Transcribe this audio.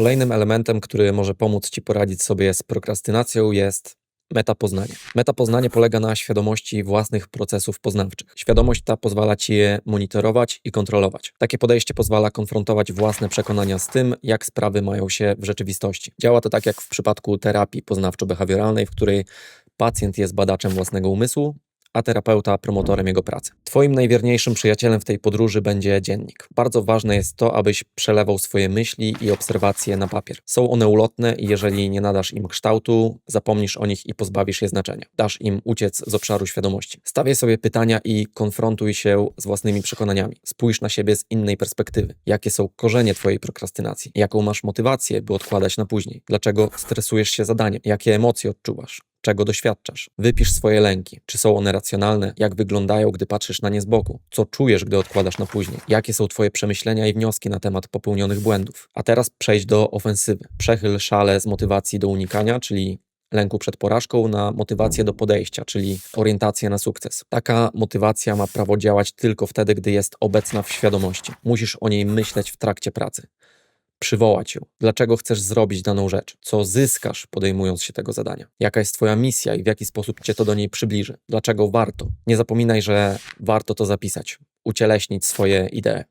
Kolejnym elementem, który może pomóc Ci poradzić sobie z prokrastynacją jest metapoznanie. Metapoznanie polega na świadomości własnych procesów poznawczych. Świadomość ta pozwala Ci je monitorować i kontrolować. Takie podejście pozwala konfrontować własne przekonania z tym, jak sprawy mają się w rzeczywistości. Działa to tak jak w przypadku terapii poznawczo-behawioralnej, w której pacjent jest badaczem własnego umysłu, a terapeuta promotorem jego pracy. Twoim najwierniejszym przyjacielem w tej podróży będzie dziennik. Bardzo ważne jest to, abyś przelewał swoje myśli i obserwacje na papier. Są one ulotne i jeżeli nie nadasz im kształtu, zapomnisz o nich i pozbawisz je znaczenia. Dasz im uciec z obszaru świadomości. Stawiaj sobie pytania i konfrontuj się z własnymi przekonaniami. Spójrz na siebie z innej perspektywy. Jakie są korzenie Twojej prokrastynacji? Jaką masz motywację, by odkładać na później? Dlaczego stresujesz się zadaniem? Jakie emocje odczuwasz? Czego doświadczasz. Wypisz swoje lęki. Czy są one racjonalne? Jak wyglądają, gdy patrzysz na nie z boku? Co czujesz, gdy odkładasz na później? Jakie są Twoje przemyślenia i wnioski na temat popełnionych błędów? A teraz przejdź do ofensywy. Przechyl szale z motywacji do unikania, czyli lęku przed porażką, na motywację do podejścia, czyli orientację na sukces. Taka motywacja ma prawo działać tylko wtedy, gdy jest obecna w świadomości. Musisz o niej myśleć w trakcie pracy przywołać ją. Dlaczego chcesz zrobić daną rzecz? Co zyskasz podejmując się tego zadania? Jaka jest Twoja misja i w jaki sposób Cię to do niej przybliży? Dlaczego warto? Nie zapominaj, że warto to zapisać, ucieleśnić swoje idee.